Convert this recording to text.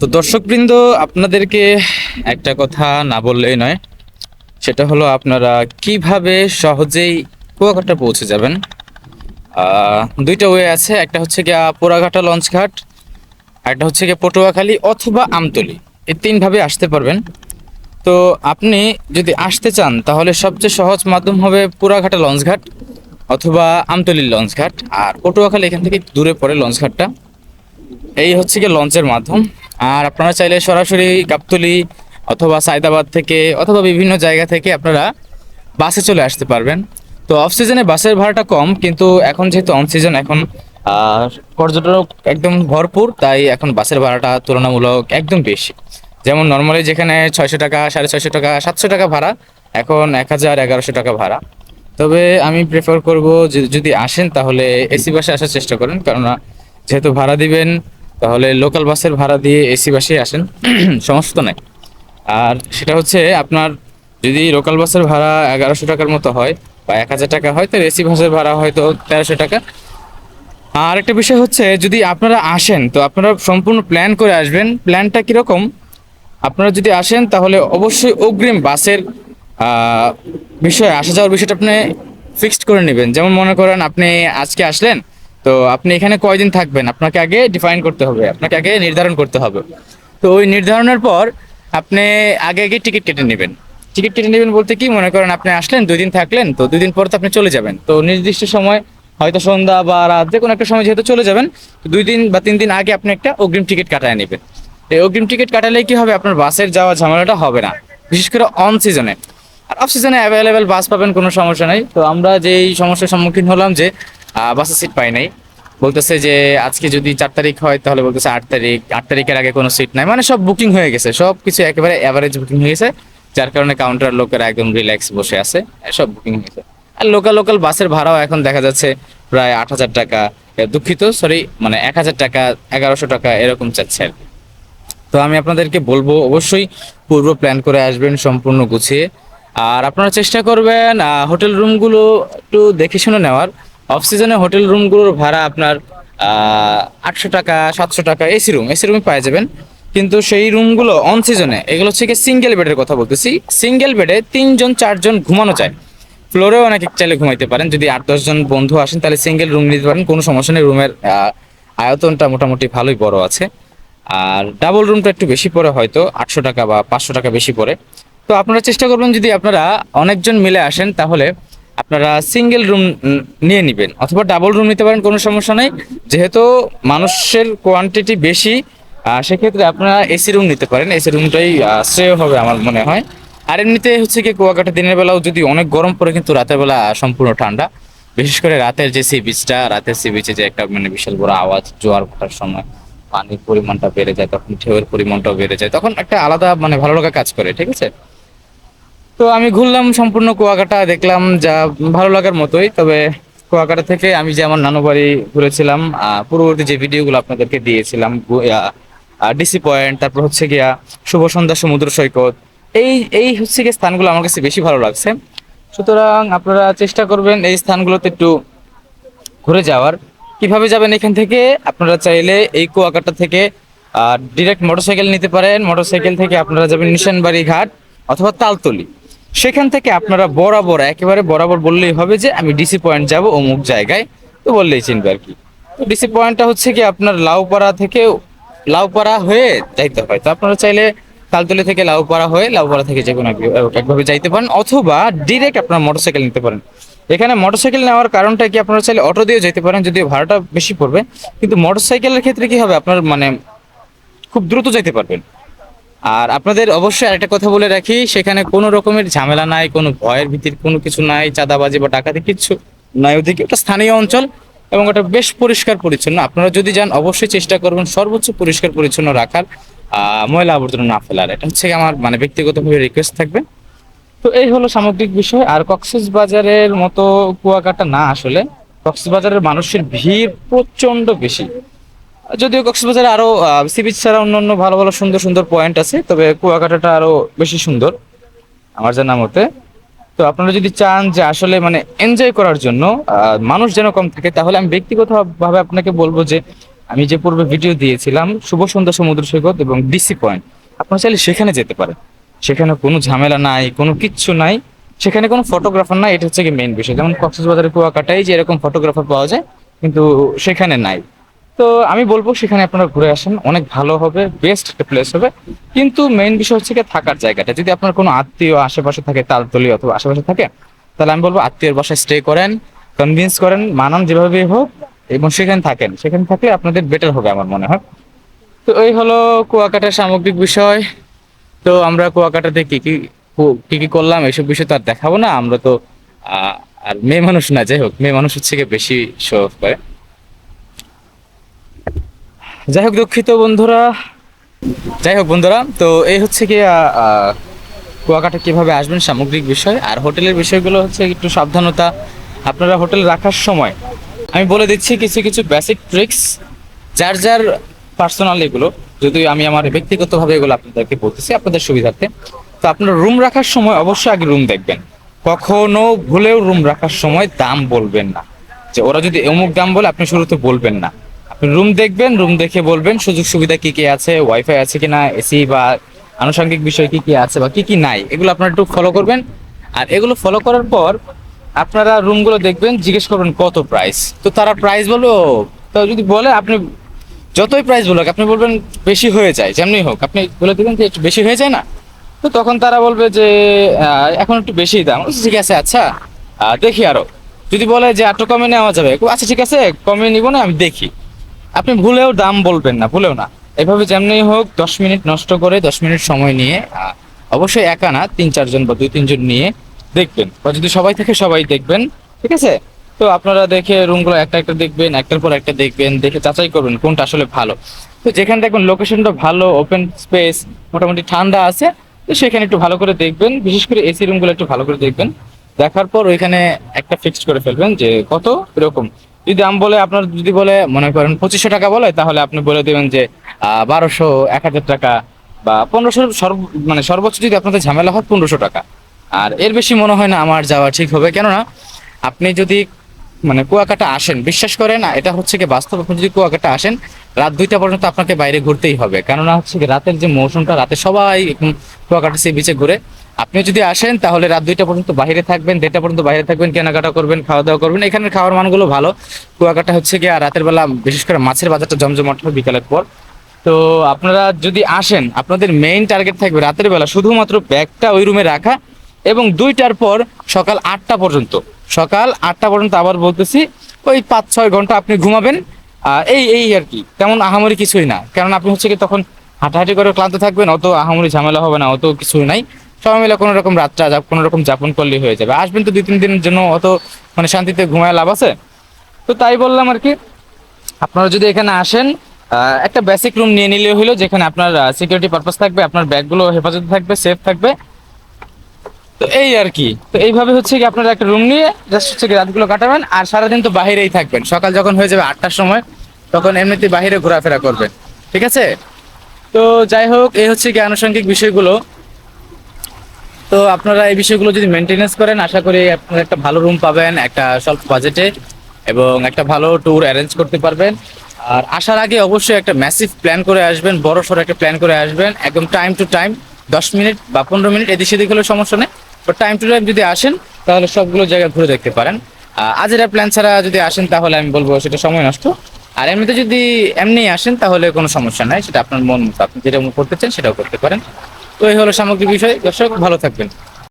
তো দর্শকবৃন্দ, আপনাদেরকে একটা কথা না বললেই নয়, সেটা হলো আপনারা কীভাবে সহজেই কুয়াকাটা পৌঁছে যাবেন? দুইটা ওয়ে আছে, একটা হচ্ছে গিয়া পোড়াঘাটা লঞ্চ ঘাট একটা হচ্ছে গিয়ে পটুয়াখালী অথবা আমতলি, এই তিনভাবে আসতে পারবেন। তো আপনি যদি আসতে চান, তাহলে সবচেয়ে সহজ মাধ্যম হবে পুরাঘাটা লঞ্চ ঘাট অথবা আমতলির লঞ্চ ঘাট, আর পটুয়াখালী এখান থেকে দূরে পড়ে লঞ্চ ঘাটটা। এই হচ্ছে গিয়ে লঞ্চের মাধ্যম। আর আপনারা চাইলে সরাসরি গাবতলি অথবা সায়দাবাদ থেকে অথবা বিভিন্ন জায়গা থেকে আপনারা বাসে চলে আসতে পারবেন। তো অফ সিজনে বাসের ভাড়াটা কম, কিন্তু এখন যেহেতু অন সিজন এখন পর্যটক একদম ভরপুর, তাই এখন বাসের ভাড়াটা তুলনামূলক একদম বেশি। যেমন নর্মালি যেখানে ছয়শো টাকা, সাড়ে ছয়শো টাকা, সাতশো টাকা ভাড়া, এখন এক হাজার এগারোশো টাকা ভাড়া। তবে আমি প্রেফার করব যদি আসেন তাহলে এসি বাসে আসার চেষ্টা করেন, কেননা যেহেতু ভাড়া দিবেন তাহলে লোকাল বাসের ভাড়া দিয়ে এসি বাসে আসেন। সমস্যা তো নাই। আর সেটা হচ্ছে আপনার যদি লোকাল বাসের ভাড়া এগারোশো টাকার মতো হয় বা এক হাজার টাকা হয়, তাহলে এসি বাসের ভাড়া হয়তো তেরোশো টাকা। আর একটা বিষয় হচ্ছে, যদি আপনারা আসেন, তো আপনারা সম্পূর্ণ প্ল্যান করে আসবেন। প্ল্যানটা কীরকম? আপনারা যদি আসেন, তাহলে অবশ্যই অগ্রিম বাসের বিষয়ে, আসা যাওয়ার বিষয়টা আপনি ফিক্সড করে নেবেন। যেমন মনে করেন আপনি আজকে আসলেন তো আপনি এখানে কয়দিন থাকবেন? আপনাকে আগে ডিফাইন করতে হবে, আপনাকে আগে নির্ধারণ করতে হবে। তো ওই নির্ধারণের পর আপনি আগে আগে টিকিট কেটে নেবেন। টিকিট কেটে নেবেন বলতে কি? মনে করেন আপনি আসলেন, দুই দিন থাকলেন, তো দুই দিন পর তো আপনি চলে যাবেন। তো নির্দিষ্ট সময় হয়তো সন্ধ্যা বা রাত, যে কোনো একটা সময় যেহেতু চলে যাবেন দুই দিন বা তিন দিন আগে আপনি একটা অগ্রিম টিকিট কাটায় নেবেন। এই অগ্রিম টিকিট কাটালে কি হবে? আপনার বাসের যাওয়া ঝামেলাটা হবে না। বিশেষ করে অন সিজনে আর অফ সিজনে অ্যাভেলেবেল বাস পাবেন, কোনো সমস্যা নেই। তো আমরা যেই সমস্যার সম্মুখীন হলাম যে বাসের সিট পাই নাই। বলতেছে যে, আজকে যদি চার তারিখ হয়, তাহলে বলতেছে আট তারিখ। আট তারিখের আগে কোনো সিট নাই। মানে সব বুকিং হয়ে গেছে। সব কিছু একেবারে অ্যাভারেজ বুকিং হয়ে গেছে, যার কারণে কাউন্টার লোকেরা একদম রিল্যাক্স বসে আছে। সব বুকিং হয়ে গেছে। আর লোকাল লোকাল বাসের ভাড়াও এখন দেখা যাচ্ছে প্রায় আট হাজার টাকা। দুঃখিত সরি মানে এক হাজার টাকা, এগারোশো টাকা এরকম চাচ্ছে আর। তো আমি আপনাদেরকে বলব, অবশ্যই পূর্ব প্ল্যান করে আসবেন, সম্পূর্ণ গুছিয়ে। আর আপনারা চেষ্টা করবেন হোটেল রুমগুলো একটু দেখে শুনে নেওয়ার। অফ সিজনে হোটেল রুমগুলোর ভাড়া আপনার আটশো টাকা, সাতশো টাকা এসি রুম এসি রুমে পাওয়া যাবেন। কিন্তু সেই রুমগুলো অন সিজনে এগুলো হচ্ছে সিঙ্গেল বেডের কথা বলতেছি। সিঙ্গেল বেডে তিনজন, চারজন ঘুমানো যায়। ফ্লোরেও অনেকে চাইলে ঘুমাইতে পারেন। যদি আট দশজন বন্ধু আসেন, তাহলে সিঙ্গেল রুম নিতে পারেন। কোনো সমস্যা নেই। রুমের আয়তনটা মোটামুটি ভালোই বড় আছে। আর ডাবল রুমটা একটু বেশি পড়ে হয়তো, আটশো টাকা বা পাঁচশো টাকা বেশি পড়ে। তো আপনারা চেষ্টা করবেন যদি আপনারা অনেকজন মিলে আসেন, তাহলে আপনারা সিঙ্গেল রুম নিয়ে নেবেন অথবা ডাবল রুম নিতে পারেন, কোনো সমস্যা নেই। যেহেতু মানুষের কোয়ান্টিটি বেশি সেক্ষেত্রে আপনারা এসি রুম নিতে পারেন। এসি রুমটাই শ্রেয় হবে আমার মনে হয়। আর এমনিতে হচ্ছে কি, কুয়াকাটা দিনের বেলাও যদি অনেক গরম পড়ে, কিন্তু রাতের বেলা সম্পূর্ণ ঠান্ডা। বিশেষ করে রাতের যে সি বিচটা রাতের সি বিচে যে একটা মানে বিশাল বড় আওয়াজ, জোয়ার ভাটার সময় পানির পরিমাণটা বেড়ে যায়, তখন ঢেউয়ের পরিমাণটাও বেড়ে যায়, তখন একটা আলাদা মানে ভালো লাগা কাজ করে, ঠিক আছে? তো আমি ঘুরলাম সম্পূর্ণ কুয়াকাটা, দেখলাম যা ভালো লাগার মতোই। তবে কুয়াকাটা থেকে আমি যে আমার নানু বাড়ি ঘুরেছিলাম পূর্ববর্তী যে ভিডিওগুলো আপনাদেরকে দিয়েছিলাম ডিসি পয়েন্ট, তারপর হচ্ছে গিয়া শুভ সন্ধ্যা, সমুদ্র সৈকত, এই এই হচ্ছে গিয়ে স্থানগুলো আমার কাছে বেশি ভালো লাগছে। সুতরাং আপনারা চেষ্টা করবেন এই স্থানগুলোতে একটু ঘুরে যাওয়ার। কীভাবে যাবেন এখান থেকে? আপনারা চাইলে এই কুয়াকাটা থেকে ডিরেক্ট মোটরসাইকেল নিতে পারেন। মোটরসাইকেল থেকে আপনারা যাবেন নিশানবাড়ি ঘাট অথবা তালতলি। সেখান থেকে আপনারা বরাবর, একেবারে বরাবর বললেই হবে যে আমি ডিসি পয়েন্ট যাব অমুক জায়গায়। তো বললেই চিনবে আর কি। তো ডিসি পয়েন্টটা হচ্ছে কি আপনার লাউপাড়া থেকে লাউপাড়া হয়ে যাইতে হয়। তো আপনারা চাইলে তালতলি থেকে লাউপাড়া হয়ে লাউপাড়া থেকে যে কোনো এক- একভাবে যাইতে পারেন অথবা ডিরেক্ট আপনারা মোটরসাইকেল নিতে পারেন। এখানে মোটরসাইকেল নেওয়ার কারণটা কি? আপনারা চাইলে অটো দিয়ে যেতে পারেন, যদিও ভাড়াটা বেশি পড়বে। কিন্তু মোটরসাইকেলের ক্ষেত্রে কি হবে? আপনার মানে খুব দ্রুত যেতে পারবেন। আর আপনাদের অবশ্যই আরেকটা কথা বলে রাখি, সেখানে কোনো রকমের ঝামেলা নাই, কোনো ভয়ের ভীতির কোনো কিছু নাই, চাঁদাবাজি বা ডাকাতি কিচ্ছু নাই। ওদিকে ওটা স্থানীয় অঞ্চল এবং ওটা বেশ পরিষ্কার পরিচ্ছন্ন। আপনারা যদি যান, অবশ্যই চেষ্টা করবেন সর্বোচ্চ পরিষ্কার পরিচ্ছন্ন রাখার ময়লা আবর্জনা না ফেলার। এটা হচ্ছে আমার মানে ব্যক্তিগতভাবে রিকোয়েস্ট থাকবে। তো এই হলো সামগ্রিক বিষয়। আর কক্সেস বাজারের মতো কুয়াকাটা না আসলে, কক্সবাজারের মানুষের ভিড় প্রচণ্ড বেশি। যদিও কক্সবাজারে আরও সি বিচ ছাড়া অন্যান্য ভালো ভালো সুন্দর সুন্দর পয়েন্ট আছে, তবে কুয়াকাটাটা আরও বেশি সুন্দর, আমার জানা মতে। তো আপনারা যদি চান যে আসলে মানে এনজয় করার জন্য মানুষ যেন কম থাকে, তাহলে আমি ব্যক্তিগতভাবে আপনাকে বলব যে আমি যে পূর্বে ভিডিও দিয়েছিলাম, শুভ সন্ধ্যা সমুদ্র সৈকত এবং ডিসি পয়েন্ট আপনারা চাইলে সেখানে যেতে পারেন। সেখানে কোনো ঝামেলা নাই, কোনো কিচ্ছু নাই, সেখানে কোনো ফটোগ্রাফার নাই, এটা হচ্ছে কি মেইন বিষয়। যেমন কক্সবাজারের কুয়াকাটাই যে এরকম ফটোগ্রাফার পাওয়া যায়, কিন্তু সেখানে নাই। তো আমি বলব সেখানে আপনারা ঘুরে আসেন। অনেক ভালো হবে বেস্ট একটা প্লেস হবে। কিন্তু মেইন বিষয় হচ্ছে কি থাকার জায়গাটা। যদি আপনার কোনো আত্মীয় আশেপাশে থাকে, তালতলি অথবা আশেপাশে থাকে, তাহলে আমি বলব আত্মীয়ের বাসায় স্টে করেন কনভিন্স করেন, মানান যেভাবেই হোক, এবং সেখানে থাকেন। সেখানে থাকলে আপনাদের বেটার হবে আমার মনে হয়। তো এই হলো কুয়াকাটার সামগ্রিক বিষয়। তো আমরা কুয়াকাটাতে কি কি কি কি করলাম, এইসব বিষয় তো আর দেখাবো না। আমরা তো আর মেয়ে মানুষ না, যাই হোক, মেয়ে মানুষ হচ্ছে বেশি শো অফ করে। যাই হোক, দুঃখিত বন্ধুরা। যাই হোক বন্ধুরা, তো এই হচ্ছে কি কুয়াকাটা কীভাবে আসবেন সামগ্রিক বিষয়, আর হোটেলের বিষয়গুলো হচ্ছে একটু সাবধানতা। আপনারা হোটেল রাখার সময়, আমি বলে দিচ্ছি কিছু কিছু বেসিক ট্রিক্স যার যার পার্সোনাল এগুলো যদি আমি আমার ব্যক্তিগতভাবে এগুলো আপনাদেরকে বলতেছি, আপনাদের সুবিধার্থে। তো আপনারা রুম রাখার সময় অবশ্যই আগে রুম দেখবেন। কখনো ভুলেও রুম রাখার সময় দাম বলবেন না। যে ওরা যদি অমুক দাম বলে, আপনি শুরুতে বলবেন না। রুম দেখবেন, রুম দেখে বলবেন সুযোগ সুবিধা কি কি আছে ওয়াইফাই আছে কিনা এসি বা আনুষঙ্গিক বিষয় কি কি আছে বা কি কি নাই, এগুলো আপনারা একটু ফলো করবেন। আর এগুলো ফলো করার পর আপনারা রুমগুলো দেখবেন, জিজ্ঞেস করবেন কত প্রাইস তো তারা প্রাইস বলো তো যদি বলে আপনি যতই প্রাইস বলুক, আপনি বলবেন বেশি হয়ে যায়, যেমনি হোক, আপনি বলে দেবেন যে একটু বেশি হয়ে যায় না। তো তখন তারা বলবে যে এখন একটু বেশি দাম। ঠিক আছে আচ্ছা দেখি আরও। যদি বলে যে একটু কমে নেওয়া যাবে। আচ্ছা ঠিক আছে, কমে নিব না, আমি দেখি। আপনি ভুলেও দাম বলবেন না, ভুলেও না। এভাবে যেমনি হোক, দশ মিনিট নষ্ট করে দশ মিনিট সময় নিয়ে অবশ্যই একা না, তিন, চারজন বা দুই, তিনজন নিয়ে দেখবেন। বা যদি সবাই থাকে সবাই দেখবেন, ঠিক আছে? তো আপনারা দেখে রুমগুলো একটা একটা দেখবেন, একটার পর একটা দেখবেন, দেখে যাচাই করবেন কোনটা আসলে ভালো। তো যেখানে দেখবেন লোকেশনটা ভালো ওপেন স্পেস মোটামুটি ঠান্ডা আছে, তো সেখানে একটু ভালো করে দেখবেন। বিশেষ করে এসি রুমগুলো একটু ভালো করে দেখবেন। দেখার পর ওইখানে একটা ফিক্সড করে ফেলবেন যে কত? এরকম। যদি দাম বলে, আপনার যদি বলে, মনে করেন পঁচিশশো টাকা বলে, তাহলে আপনি বলে দেবেন যে বারোশো, এক হাজার টাকা বা পনেরোশো সর্ব মানে সর্বোচ্চ যদি আপনাদের ঝামেলা হয়, পনেরোশো টাকা। আর এর বেশি মনে হয় না আমার যাওয়া ঠিক হবে। কেননা, আপনি যদি মানে কুয়াকাটা আসেন, বিশ্বাস করেন না এটা হচ্ছে কি বাস্তব, আপনি যদি কুয়াকাটা আসেন, রাত দুইটা পর্যন্ত আপনাকে বাইরে ঘুরতেই হবে। কেননা হচ্ছে কি রাতের যে মৌসুমটা, রাতে সবাই কুয়াকাটা সে, বিচে ঘুরে আপনি যদি আসেন, তাহলে রাত দুইটা পর্যন্ত বাইরে থাকবেন, দেড়টা পর্যন্ত বাইরে থাকবেন, কেনাকাটা করবেন খাওয়া দাওয়া করবেন। এখানের খাওয়ার মানগুলো ভালো। কুয়াকাটা হচ্ছে কি আর রাতের বেলা, বিশেষ করে মাছের বাজারটা জমজমাট হয় বিকালের পর। তো আপনারা যদি আসেন, আপনাদের মেইন টার্গেট থাকবে রাতের বেলা শুধুমাত্র ব্যাগটা ওই রুমে রাখা এবং দুইটার পর সকাল আটটা পর্যন্ত। সকাল আটটা পর্যন্ত আবার বলতেছি, ওই পাঁচ ছয় ঘণ্টা আপনি ঘুমাবেন। এই এই আর কি। তেমন আহামরি কিছুই না। কারণ আপনি হচ্ছে কি তখন হাঁটাহাঁটি করে ক্লান্ত থাকবেন, অত আহামরি ঝামেলা হবে না, অত কিছুই নাই। সবাই মিলে কোনো রকম রাতটা কোনো রকম যাপন করলেই হয়ে যাবে। আসবেন তো দুই তিন দিনের জন্য, অত মানে শান্তিতে ঘুমায় লাভ আছে? তো তাই বললাম আর কি, আপনারা যদি এখানে আসেন একটা বেসিক রুম নিয়ে নিলে হলো যেখানে আপনার সিকিউরিটি পারপাস থাকবে, আপনার ব্যাগগুলো হেফাজতে থাকবে সেফ থাকবে। তো এই আর কি, তো এইভাবে হচ্ছে কি আপনারা একটা রুম নিয়ে জাস্ট হচ্ছে কি রাতগুলো কাটাবেন, আর সারাদিন তো বাইরেই থাকবেন। সকাল যখন হয়ে যাবে আটটার সময়, তখন এমনিতে বাইরে ঘোরাফেরা করবেন। ঠিক আছে? তো যাই হোক, এই হচ্ছে কি আনুষঙ্গিক বিষয়গুলো। তো আপনারা এই বিষয়গুলো যদি মেনটেনেন্স করেন, আশা করি আপনারা একটা ভালো রুম পাবেন, একটা স্বল্প বাজেটে এবং একটা ভালো ট্যুর অ্যারেঞ্জ করতে পারবেন। আর আসার আগে অবশ্যই একটা ম্যাসিভ প্ল্যান করে আসবেন, বড় সড়ো একটা প্ল্যান করে আসবেন, একদম টাইম টু টাইম দশ মিনিট বা পনেরো মিনিট এদিক সেদিক হলে সমস্যা নেই। তো টাইম টু টাইম যদি আসেন, তাহলে সবগুলো জায়গা ঘুরে দেখতে পারেন। আজেরা প্ল্যান ছাড়া যদি আসেন, তাহলে আমি বলব সেটা সময় নষ্ট। আর এমনিতে যদি এমনি আসেন, তাহলে কোনো সমস্যা নাই, সেটা আপনার মন মতো আপনি যেটা করতে চান, সেটাও করতে পারেন। তো এই হলো সামগ্রিক বিষয়। দর্শক ভালো থাকবেন।